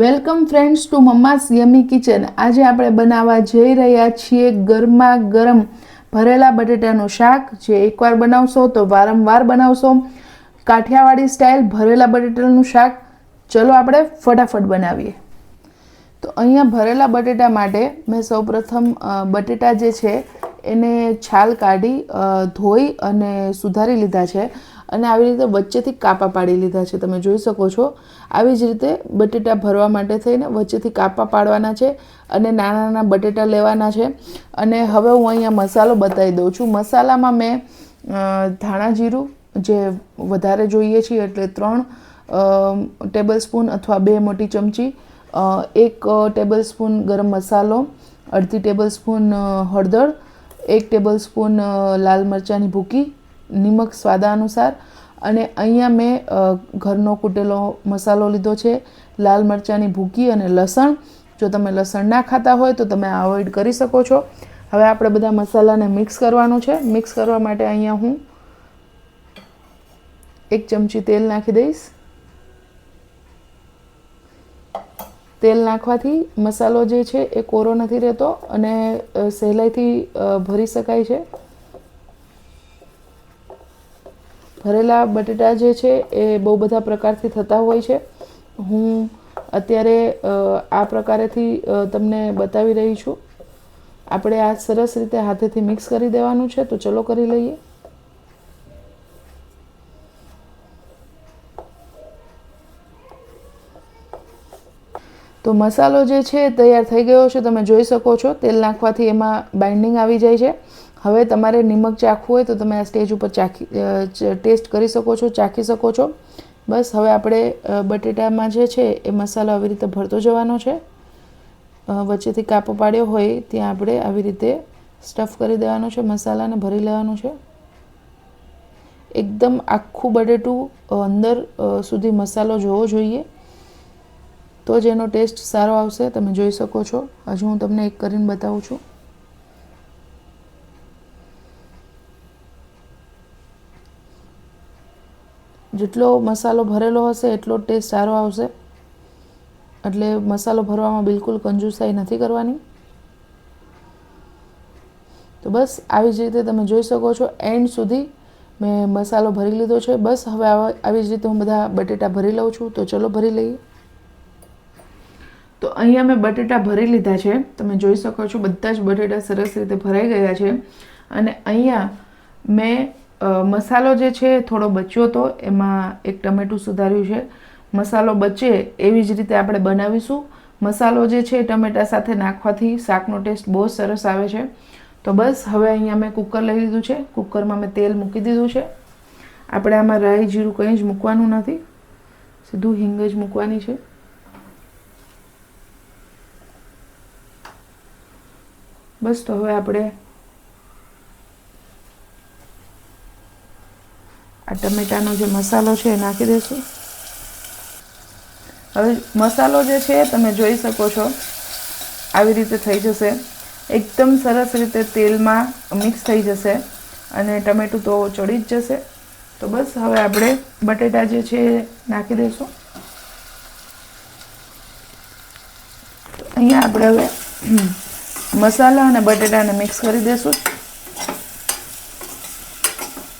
Welcome friends to mamma's yummy kitchen. આજે આપણે બનાવવા જઈ રહ્યા છીએ ગરમા ગરમ ભરેલા બટેટાનું શાક. જે એકવાર બનાવશો તો વારંવાર બનાવશો. કાઠિયાવાડી સ્ટાઇલ ભરેલા બટેટાનું શાક. ચલો આપણે ફટાફટ બનાવીએ. તો અહીંયા ભરેલા બટેટા માટે મેં સૌપ્રથમ બટેટા જે છે એને છાલ કાઢી ધોઈ અને સુધારી લીધા છે અને આવી રીતે વચ્ચેથી કાપા પાડી લીધા છે. તમે જોઈ શકો છો, આવી જ રીતે બટેટા ભરવા માટે થઈને વચ્ચેથી કાપા પાડવાના છે અને નાના નાના બટેટા લેવાના છે. અને હવે હું અહીંયા મસાલો બતાવી દઉં છું. મસાલામાં મેં ધાણા જીરું જે વધારે જોઈએ છીએ એટલે ત્રણ ટેબલ સ્પૂન અથવા બે મોટી ચમચી એક ટેબલ સ્પૂન ગરમ મસાલો, અડધી ટેબલ સ્પૂન હળદર એક ટેબલ સ્પૂન લાલ મરચાંની ભૂકી, નિમક સ્વાદા અનુસાર અને અહીંયા મેં ઘરનો કૂટેલો મસાલો લીધો છે, લાલ મરચાંની ભૂકી અને લસણ. જો તમે લસણ ના ખાતા હોય તો તમે અવોઇડ કરી શકો છો. હવે આપણે બધા મસાલાને મિક્સ કરવાનું છે. મિક્સ કરવા માટે અહીંયા હું એક ચમચી તેલ નાખી દઈશ. તેલ નાખવાથી મસાલો જે છે એ કોરો નથી રહેતો અને સહેલાઈથી ભરી શકાય છે. ભરેલા બટેટા જે છે એ બહુ બધા પ્રકારથી થતા હોય છે. હું અત્યારે આ પ્રકારેથી તમને બતાવી રહી છું. આપણે આ સરસ રીતે હાથેથી મિક્સ કરી દેવાનું છે, તો ચલો કરી લઈએ. તો મસાલો જે છે તૈયાર થઈ ગયો છે, તમે જોઈ શકો છો. તેલ નાખવાથી એમાં બાઇન્ડિંગ આવી જાય છે. હવે તમારે નિમક ચાખવું હોય તો તમે આ સ્ટેજ ઉપર ચાખી ટેસ્ટ કરી શકો છો, ચાખી શકો છો. બસ હવે આપણે બટેટામાં જે છે એ મસાલો આવી રીતે ભરતો જવાનો છે. વચ્ચેથી કાપો પાડ્યો હોય ત્યાં આપણે આવી રીતે સ્ટફ કરી દેવાનો છે, મસાલાને ભરી લેવાનું છે. એકદમ આખું બટેટું અંદર સુધી મસાલો જોવો જોઈએ. તો જ એનો ટેસ્ટ સારો આવશે, તમે જોઈ શકો છો. હજુ હું તમને એક કરીને બતાવું છું. જેટલો મસાલો ભરેલો હશે, એટલો ટેસ્ટ સારો આવશે. એટલે મસાલો ભરવામાં બિલકુલ કંજુસાઈ નથી કરવાની. તો બસ આવી જ રીતે તમે જોઈ શકો છો, એન્ડ સુધી મેં મસાલો ભરી લીધો છે. બસ હવે આવા- જ રીતે હું બધા બટેટા ભરી લઉં છું. તો ચલો ભરી લઈએ. તો અહીંયા મેં બટેટા ભરી લીધા છે. તમે જોઈ શકો છો બધા જ બટેટા સરસ રીતે ભરાઈ ગયા છે. અને અહીંયા મેં મસાલો જે છે થોડો બચ્યો હતો એમાં એક ટમેટું સુધાર્યું છે. મસાલો બચે એવી જ રીતે આપણે બનાવીશું. મસાલો જે છે ટમેટા સાથે નાખવાથી શાકનો ટેસ્ટ બહુ સરસ આવે છે. તો બસ હવે અહીંયા મેં કુકર લઈ લીધું છે. કુકરમાં મેં તેલ મૂકી દીધું છે. આપણે આમાં રાઈ જીરું કંઈ જ મૂકવાનું નથી. સીધું હિંગ જ મૂકવાની છે. બસ તો હવે આપણે આ ટમેટાનો જે મસાલો છે એ નાખી દઈશું. હવે મસાલો જે છે તમે જોઈ શકો છો, આવી રીતે થઈ જશે. એકદમ સરસ રીતે તેલમાં મિક્સ થઈ જશે અને ટમેટું તો ચડી જ જશે. તો બસ હવે આપણે બટેટા જે છે એ નાખી દઈશું. અહીંયા આપણે હવે મસાલા અને બટેટાને મિક્સ કરી દઈશું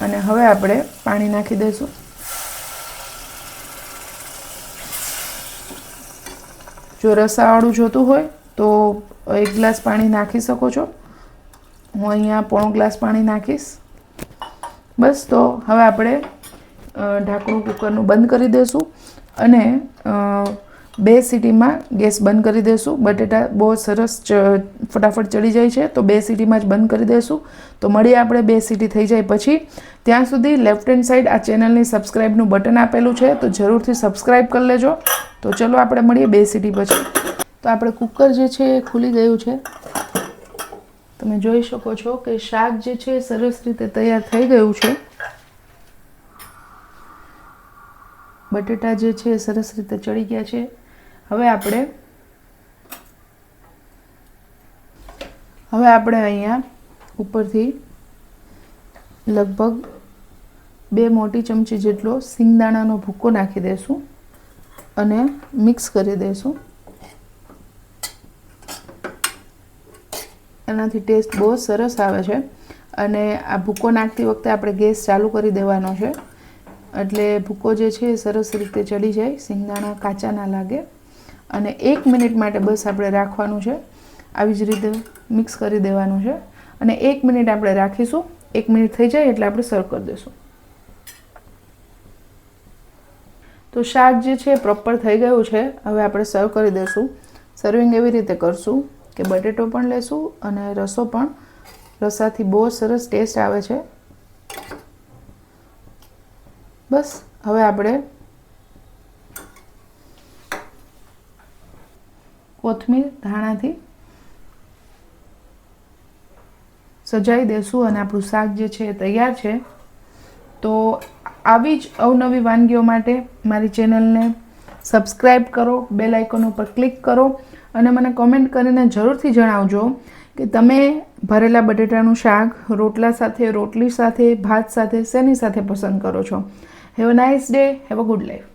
અને હવે આપણે પાણી નાખી દઈશું જો રસાવાળું જોતું હોય તો એક ગ્લાસ પાણી નાખી શકો છો. હું અહીંયા પોણો ગ્લાસ પાણી નાખીશ. બસ તો હવે આપણે ઢાંકણું કુકરનું બંધ કરી દઈશું અને બે સીટીમાં ગેસ બંધ કરી દઈશું બટેટા બહુ સરસ ફટાફટ ચડી જાય છે, તો બે સીટીમાં જ બંધ કરી દઈશું તો મળીએ આપણે બે સીટી થઈ જાય પછી. ત્યાં સુધી લેફ્ટ હેન્ડ સાઈડ આ ચેનલની સબસ્ક્રાઈબનું બટન આપેલું છે, તો જરૂરથી સબસ્ક્રાઈબ કરી લેજો. તો ચલો આપણે મળીએ બે સીટી પછી. તો આપણે કુકર જે છે એ ખુલી ગયું છે. તમે જોઈ શકો છો કે શાક જે છે સરસ રીતે તૈયાર થઈ ગયું છે. બટેટા જે છે એ સરસ રીતે ચડી ગયા છે. હવે આપણે હવે આપણે અહીંયા ઉપરથી લગભગ બે મોટી ચમચી જેટલો સિંગદાણાનો ભૂકો નાખી દઈશું અને મિક્સ કરી દઈશું. એનાથી ટેસ્ટ બહુ સરસ આવે છે. અને આ ભૂકો નાખતી વખતે આપણે ગેસ ચાલુ કરી દેવાનો છે. એટલે ભૂકો જે છે એ સરસ રીતે ચડી જાય, સિંગદાણા કાચા ના લાગે. અને એક મિનિટ માટે બસ આપણે રાખવાનું છે. આવી જ રીતે મિક્સ કરી દેવાનું છે. અને એક મિનિટ આપણે રાખીશું. એક મિનિટ થઈ જાય એટલે આપણે સર્વ કરી દઈશું. તો શાક જે છે પ્રોપર થઈ ગયું છે. હવે આપણે સર્વ કરી દઈશું. સર્વિંગ એવી રીતે કરશું કે બટેટો પણ લેશું અને રસો પણ. રસાથી બહુ સરસ ટેસ્ટ આવે છે. બસ, હવે આપણે કોથમીર ધાણાથી સજાઈ દેશું અને આપણું શાક જે છે એ તૈયાર છે. તો આવી જ અવનવી વાનગીઓ માટે મારી ચેનલને સબસ્ક્રાઈબ કરો, બેલ આઇકોન ઉપર ક્લિક કરો અને મને કોમેન્ટ કરીને જરૂરથી જણાવજો કે તમે ભરેલા બટેટાનું શાક રોટલા સાથે, રોટલી સાથે, ભાત સાથે, શેની સાથે પસંદ કરો છો. Have a nice day. Have a good life.